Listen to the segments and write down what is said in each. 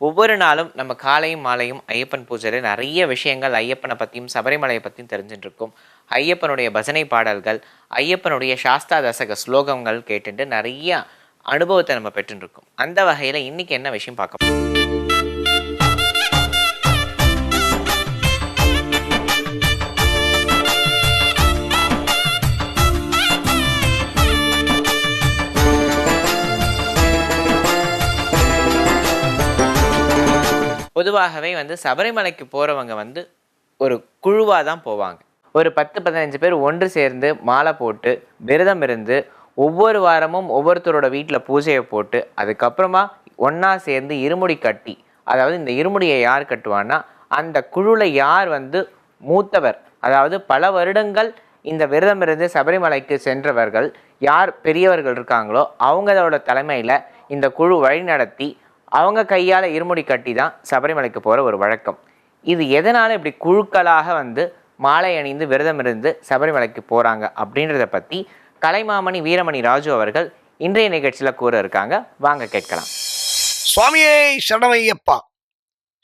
ஒவ்வொரு நாளும் நம்ம காலையும் மாலையும் ஐயப்பன் பூஜையில் நிறைய விஷயங்கள் ஐயப்பனை பற்றியும் சபரிமலையை பற்றியும் தெரிஞ்சுட்டுருக்கோம். ஐயப்பனுடைய பஜனை பாடல்கள் ஐயப்பனுடைய சாஸ்தா தசக ஸ்லோகங்கள் கேட்டுட்டு நிறைய அனுபவத்தை நம்ம பெற்றுருக்கோம் அந்த வகையில் இன்னைக்கு என்ன விஷயம் பார்க்க பொதுவாகவே வந்து சபரிமலைக்கு போகிறவங்க வந்து ஒரு குழுவாக தான் போவாங்க. ஒரு பத்து பதினஞ்சு பேர் ஒன்று சேர்ந்து மாலை போட்டு விரதம் இருந்து ஒவ்வொரு வாரமும் ஒவ்வொருத்தரோட வீட்டில் பூஜையை போட்டு அதுக்கப்புறமா ஒன்றா சேர்ந்து இருமுடி கட்டி அதாவது இந்த இருமுடியை யார் கட்டுவான்னா அந்த குழுவில் யார் வந்து மூத்தவர் அதாவது பல வருடங்கள் இந்த விரதம் இருந்து சபரிமலைக்கு சென்றவர்கள் யார் பெரியவர்கள் இருக்காங்களோ அவங்களோட தலைமையில் இந்த குழு வழிநடத்தி அவங்க கையால் இருமுடி கட்டி தான் சபரிமலைக்கு போகிற ஒரு வழக்கம். இது எதனால் இப்படி குழுக்களாக வந்து மாலை அணிந்து விரதம் இருந்து சபரிமலைக்கு போகிறாங்க அப்படின்றத பற்றி கலைமாமணி வீரமணி ராஜு அவர்கள் இன்றைய நிகழ்ச்சியில் கூற இருக்காங்க. வாங்க கேட்கலாம். சுவாமியே சரணமையப்பா.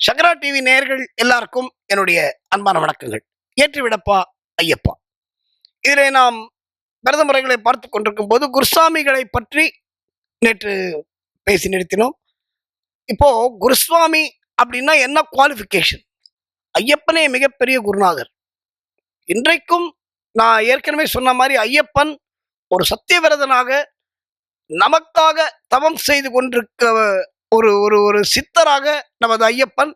சங்கரா டிவி நேயர்கள் எல்லாருக்கும் என்னுடைய அன்பான வணக்கங்கள். ஏற்றிவிடப்பா ஐயப்பா. இதில் நாம் விரத முறைகளை பார்த்து கொண்டிருக்கும் போது குருசாமிகளை பற்றி நேற்று பேசி நிறுத்தினோம். இப்போ குருசுவாமி அப்படின்னா என்ன குவாலிஃபிகேஷன் ஐயப்பனே மிகப்பெரிய குருநாதர். இன்றைக்கும் நான் ஏற்கனவே சொன்ன மாதிரி ஐயப்பன் ஒரு சத்தியவிரதனாக நமக்காக தவம் செய்து கொண்டிருக்க ஒரு ஒரு ஒரு சித்தராக நமது ஐயப்பன்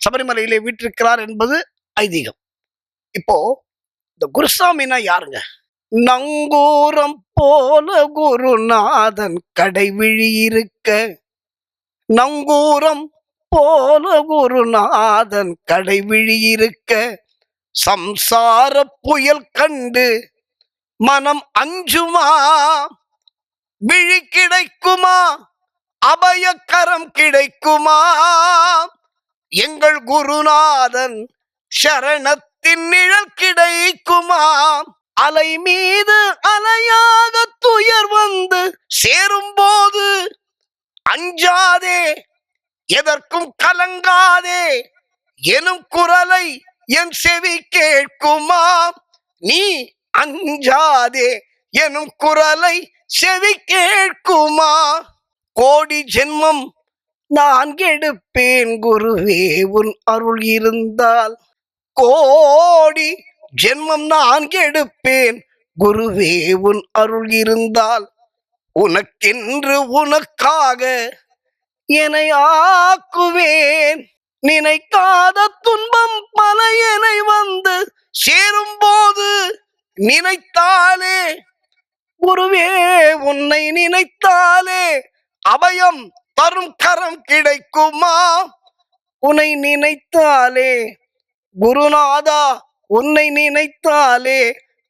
சபரிமலையிலே வீற்றிருக்கிறார் என்பது ஐதீகம். இப்போ இந்த குருசாமின்னா யாருங்க? நங்கூரம் போல குருநாதன் கடைவிழி இருக்க நங்கூரம் போல குருநாதன் கடைவிழி இருக்க சம்சார புயல் கண்டு மனம் அஞ்சுமா? விழி கிடைக்குமா அபயக்கரம் கிடைக்குமா? எங்கள் குருநாதன் சரணத்தின் நிழல் கிடைக்குமா? அலை மீது அலையாக துயர் வந்து சேரும்போது அஞ்சாதே எதற்கும் கலங்காதே எனும் குரலை என் செவி கேட்குமா? நீ அஞ்சாதே எனும் குரலை செவி கேட்குமா? கோடி ஜென்மம் நான் எடுப்பேன் குருவே உன் அருள் இருந்தால். கோடி ஜென்மம் நான் எடுப்பேன் குருவே உன் அருள் இருந்தால். உனக்கென்று உனக்காக என்னை ஆக்குவேன். நினைக்காத துன்பம் பல என்னை வந்து சேரும்போது நினைத்தாலே குருவே உன்னை நினைத்தாலே அபயம் தரும் கரம் கிடைக்குமா? உன்னை நினைத்தாலே குருநாதா உன்னை நினைத்தாலே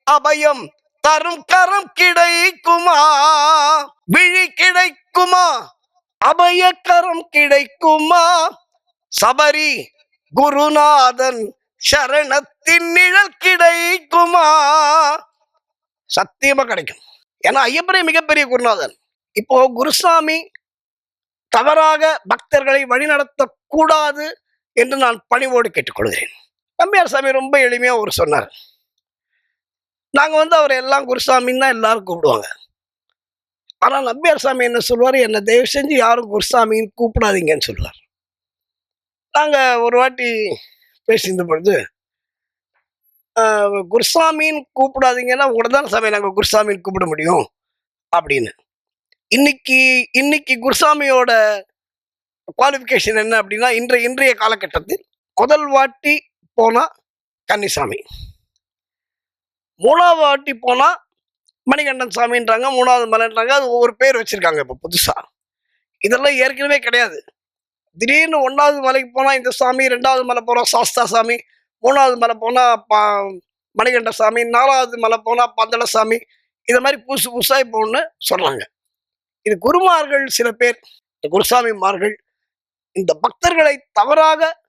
அபயம் தரும் கரம் கிடைக்குமா? விழி கிடைக்குமா? அபய கரம் கிடைக்குமா? சபரி குருநாதன் சரணத்தின் நிழல் கிடைக்குமா? சத்தியமா கிடைக்கும். ஏன்னா ஐயப்பனே மிகப்பெரிய குருநாதன். இப்போ குருசாமி தவறாக பக்தர்களை வழிநடத்த கூடாது என்று நான் பணிவோடு கேட்டுக்கொள்கிறேன். நம்பியார் சாமி ரொம்ப எளிமையா ஒரு சொன்னார். நாங்கள் வந்து அவர் எல்லாம் குருசாமின்னு தான் எல்லாரும் கூப்பிடுவாங்க. ஆனால் நம்பியார் சாமி என்ன சொல்லுவார்? என்னை தயவு செஞ்சு யாரும் குருசாமின்னு கூப்பிடாதீங்கன்னு சொல்லுவார். நாங்கள் ஒரு வாட்டி பேசியிருந்த பொழுது குருசாமின்னு கூப்பிடாதீங்கன்னா உங்களை தான் சாமி நாங்கள் குருசாமின்னு கூப்பிட முடியும்? அப்படின்னு. இன்னைக்கு இன்னைக்கு குருசாமியோட குவாலிஃபிகேஷன் என்ன அப்படின்னா இன்றைய இன்றைய காலகட்டத்தில் முதல் வாட்டி போனால் கன்னிசாமி. மூணாவது வாட்டி போனால் மணிகண்டன் சாமின்றாங்க மூணாவது மலைன்றாங்க அது ஒவ்வொரு பேர் வச்சுருக்காங்க இப்போ புதுசாக இதெல்லாம் ஏற்கனவே கிடையாது. திடீர்னு ஒன்றாவது மலைக்கு போனால் இந்த சாமி ரெண்டாவது மலை போகிறோம் சாஸ்தா சாமி மூணாவது மலை போனால் பா மணிகண்ட சாமி நாலாவது மலை போனால் பந்தள சாமி இதை மாதிரி புதுசு புதுசாக இப்போ ஒன்று சொல்கிறாங்க இது குருமார்கள் சில பேர் இந்த குருசாமிமார்கள் இந்த பக்தர்களை தவறாக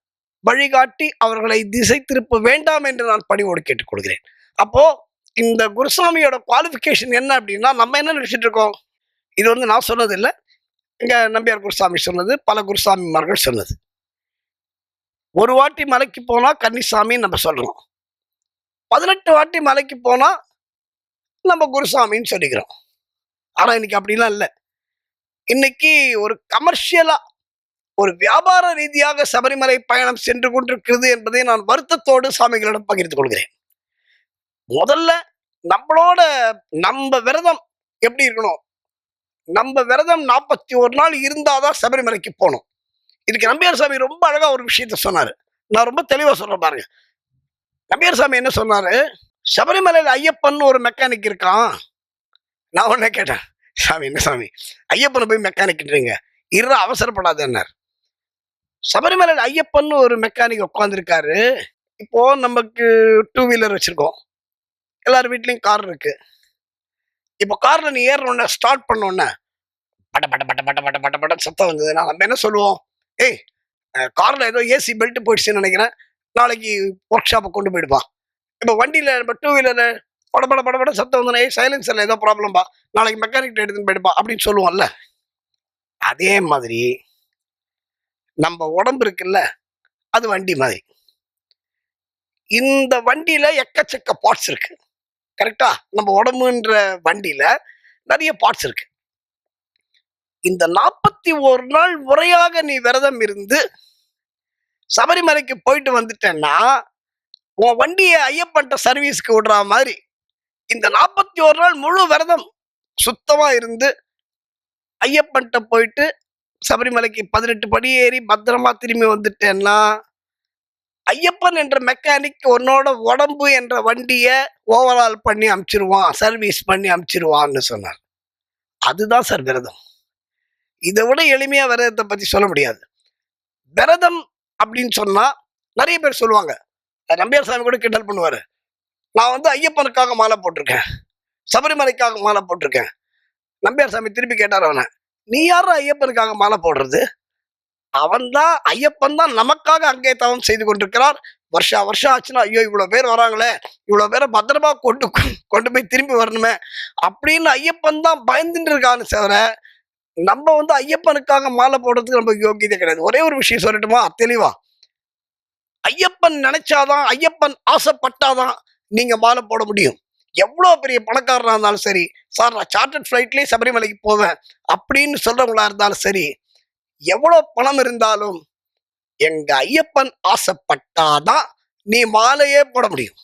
வழிகாட்டி அவர்களை திசை திருப்ப வேண்டாம் என்று நான் பணிவோடு கேட்டுக்கொள்கிறேன். அப்போ இந்த குருசாமியோட குவாலிஃபிகேஷன் என்ன அப்படின்னா நம்ம என்ன நினைச்சிட்டு இருக்கோம்? இது வந்து நான் சொன்னது இல்லை இங்க நம்பியார் குருசாமி சொன்னது பல குருசாமிமார்கள் சொன்னது. ஒரு வாட்டி மலைக்கு போனா கன்னிசாமின்னு நம்ம சொல்றோம் பதினெட்டு வாட்டி மலைக்கு போனா நம்ம குருசாமின்னு சொல்லிக்கிறோம். ஆனா இன்னைக்கு அப்படிலாம் இல்லை. இன்னைக்கு ஒரு கமர்ஷியலா ஒரு வியாபார ரீதியாக சபரிமலை பயணம் சென்று கொண்டிருக்கிறது என்பதை நான் வருத்தத்தோடு சாமிகளிடம் பகிர்ந்து கொள்கிறேன். முதல்ல நம்மளோட நம்ம விரதம் எப்படி இருக்கணும்? நம்ம விரதம் நாற்பத்தி ஒரு நாள் இருந்தாதான் சபரிமலைக்கு போகணும். இதுக்கு நம்பியார் சாமி ரொம்ப அழகா ஒரு விஷயத்த சொன்னாரு. நான் ரொம்ப தெளிவா சொல்றேன் பாருங்க. நம்பியார் சாமி என்ன சொன்னாரு? சபரிமலையில் ஐயப்பன் ஒரு மெக்கானிக் இருக்கான். நான் உடனே கேட்டேன் சாமி என்ன சாமி? ஐயப்பனை போய் மெக்கானிக்ன்றீங்க இரு அவசரப்படாதன்னார். சபரிமலையில் ஐயப்பன் ஒரு மெக்கானிக் உட்காந்துருக்காரு இப்போ நமக்கு டூ வீலர் வச்சிருக்கோம். எல்லார் வீட்லேயும் கார் இருக்கு. இப்போ காரில் நீ ஏறணும்னா ஸ்டார்ட் பண்ணோன்னே பட பட பட பட பட பட பட சத்தம் வந்ததுன்னா நம்ம என்ன சொல்லுவோம்? ஏய் காரில் ஏதோ ஏசி பெல்ட் போயிடுச்சுன்னு நினைக்கிறேன். நாளைக்கு ஒர்க் ஷாப்பை கொண்டு போயிடுவான் இப்போ வண்டியில் நம்ம டூ வீலரில் பட பட பட பட சத்தம் வந்தோன்னா ஏய் சைலன்சரில் ஏதோ ப்ராப்ளம்பா நாளைக்கு மெக்கானிக் எடுத்துன்னு போயிடுப்பா. அப்படின்னு சொல்லுவோம்ல. அதே மாதிரி நம்ம உடம்பு இருக்குல்ல அது வண்டி மாதிரி. இந்த வண்டியில் எக்கச்சக்க பார்ட்ஸ் இருக்குது கரெக்டா நம்ம உடம்புன்ற வண்டியில நிறைய பார்ட்ஸ் இருக்கு. இந்த நாற்பத்தி ஒரு நாள் முறையாக நீ விரதம் இருந்து சபரிமலைக்கு போயிட்டு வந்துட்டேன்னா உன் வண்டியை ஐயப்பன்ட்ட சர்வீஸ்க்கு விடுற மாதிரி இந்த நாற்பத்தி ஒரு நாள் முழு விரதம் சுத்தமா இருந்து ஐயப்பன்ட்ட போயிட்டு சபரிமலைக்கு பதினெட்டு படி ஏறி பத்திரமா திரும்பி வந்துட்டேன்னா ஐயப்பன் என்ற மெக்கானிக் உன்னோட உடம்பு என்ற வண்டியை ஓவரால் பண்ணி அமுச்சிருவான் சர்வீஸ் பண்ணி அமுச்சிருவான்னு சொன்னார். அதுதான் சார் விரதம். இதை விட எளிமையாக விரதத்தை பற்றி சொல்ல முடியாது. விரதம் அப்படின்னு சொன்னால் நிறைய பேர் சொல்லுவாங்க. நம்பியார் சாமி கூட கிண்டல் பண்ணுவார். நான் வந்து ஐயப்பனுக்காக மாலை போட்டிருக்கேன். சபரிமலைக்காக மாலை போட்டிருக்கேன். நம்பியார் சாமி திருப்பி கேட்டார் அவனை நீ யாரும் ஐயப்பனுக்காக மாலை போடுறது? அவன்தான் ஐயப்பன் தான் நமக்காக அங்கே தவம் செய்து கொண்டிருக்கிறார். வருஷா வருஷம் ஆச்சுன்னா ஐயோ இவ்வளோ பேர் வராங்களே இவ்வளோ பேரை பத்திரமா கொண்டு கொண்டு போய் திரும்பி வரணுமே அப்படின்னு ஐயப்பன் தான் பயந்துட்டு இருக்கான்னு தவிர நம்ம வந்து ஐயப்பனுக்காக மாலை போடுறதுக்கு நமக்கு யோகியதே கிடையாது. ஒரே ஒரு விஷயம் சொல்லட்டுமா? தெளிவா. ஐயப்பன் நினைச்சாதான் ஐயப்பன் ஆசைப்பட்டாதான் நீங்க மாலை போட முடியும். எவ்வளோ பெரிய பணக்காரனாக இருந்தாலும் சரி சார் நான் சார்ட்டர்ட் ஃப்ளைட்லேயே சபரிமலைக்கு போவேன் அப்படின்னு சொல்றவங்களா இருந்தாலும் சரி எவ்வளோ பணம் இருந்தாலும் எங்க ஐயப்பன் ஆசைப்பட்டாதான் நீ மாலையே போட முடியும்.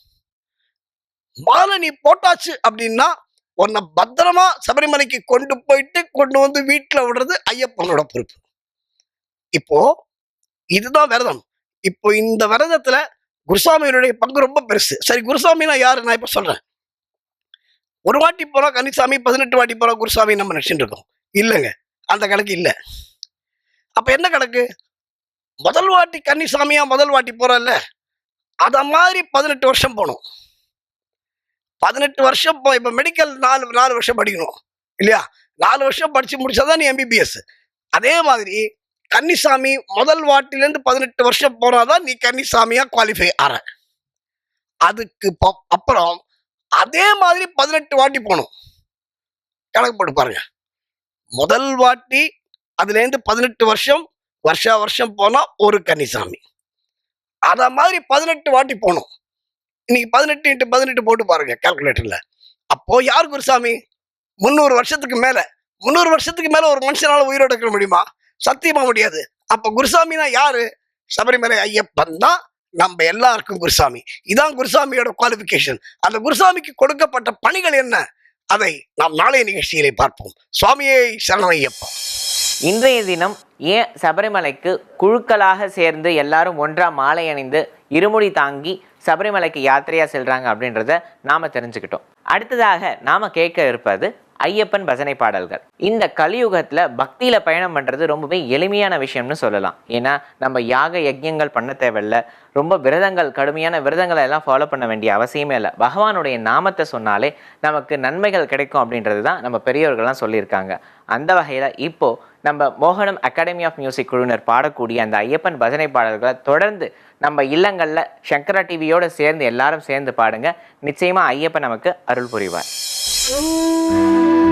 மாலை நீ போட்டாச்சு அப்படின்னா உன்னை பத்திரமா சபரிமலைக்கு கொண்டு போயிட்டு கொண்டு வந்து வீட்டுல விடுறது ஐயப்பனோட பொறுப்பு. இப்போ இதுதான் விரதம். இப்போ இந்த விரதத்துல குருசாமியினுடைய பங்கு ரொம்ப பெருசு. சரி குருசாமினா யாரு? நான் இப்போ சொல்றேன். ஒரு வாட்டி போறோம் கன்னிசாமி பதினெட்டு வாட்டி போறோம் குருசாமி நம்ம நினைச்சுட்டு இருக்கோம். இல்லைங்க. அந்த கணக்கு இல்லை. அப்ப என்ன கணக்கு? முதல் வாட்டி கன்னிசாமியா முதல் வாட்டி போறோம்ல அத மாதிரி பதினெட்டு வருஷம் போகணும். பதினெட்டு வருஷம் போ இப்ப மெடிக்கல் நாலு நாலு வருஷம் படிக்கணும். இல்லையா? நாலு வருஷம் படிச்சு முடிச்சாதான் நீ எம்பிபிஎஸ் அதே மாதிரி கன்னிசாமி முதல் வாட்டிலேருந்து பதினெட்டு வருஷம் போனாதான் நீ கன்னிசாமியா குவாலிஃபை ஆற. அதுக்கு ப- அப்புறம் அதே மாதிரி பதினெட்டு வாட்டி போகணும். கணக்கு போட்டு பாருங்க. முதல் வாட்டி அதுலேருந்து பதினெட்டு வருஷம் வருஷா வருஷம் போனால் ஒரு கன்னிசாமி. அத மாதிரி பதினெட்டு வாட்டி போகணும் இன்னைக்கு பதினெட்டு இன்ட்டு பதினெட்டு போட்டு பாருங்க கால்குலேட்டர்ல அப்போ யார் குருசாமி? முந்நூறு வருஷத்துக்கு மேல. முந்நூறு வருஷத்துக்கு மேல ஒரு மனுஷனால உயிரோட இருக்க முடியுமா? சத்தியமா முடியாது. அப்போ குருசாமினா யாரு? சபரிமலை ஐயப்பன் தான் நம்ம எல்லாருக்கும் குருசாமி. இதான் குருசாமியோட குவாலிஃபிகேஷன் அந்த குருசாமிக்கு கொடுக்கப்பட்ட பணிகள் என்ன? அதை நாம் நாளைய நிகழ்ச்சியிலே பார்ப்போம். சுவாமியை சரணம் ஐயப்பா. இன்றைய தினம் ஏன் சபரிமலைக்கு குழுக்களாக சேர்ந்து எல்லாரும் ஒன்றா மாலை அணிந்து இருமுடி தாங்கி சபரிமலைக்கு யாத்திரையா செல்றாங்க அப்படின்றத நாம தெரிஞ்சுக்கிட்டோம். அடுத்ததாக நாம கேட்க இருப்பது ஐயப்பன் பஜனை பாடல்கள். இந்த கலியுகத்தில் பக்தியில் பயணம் பண்ணுறது ரொம்பவே எளிமையான விஷயம்னு சொல்லலாம். ஏன்னா நம்ம யாக யஜ்யங்கள் பண்ண தேவையில்ல. ரொம்ப விரதங்கள் கடுமையான விரதங்களை எல்லாம் ஃபாலோ பண்ண வேண்டிய அவசியமே இல்லை. பகவானுடைய நாமத்தை சொன்னாலே நமக்கு நன்மைகள் கிடைக்கும் அப்படின்றது தான் நம்ம பெரியவர்கள்லாம் சொல்லியிருக்காங்க. அந்த வகையில் இப்போது நம்ம மோகனம் அகாடமி ஆஃப் மியூசிக் குழுவினர் பாடக்கூடிய அந்த ஐயப்பன் பஜனை பாடல்களை தொடர்ந்து நம்ம இல்லங்களில் சங்கரா டிவியோட சேர்ந்து எல்லாரும் சேர்ந்து பாடுங்க. நிச்சயமாக ஐயப்பன் நமக்கு அருள் புரிவார். Música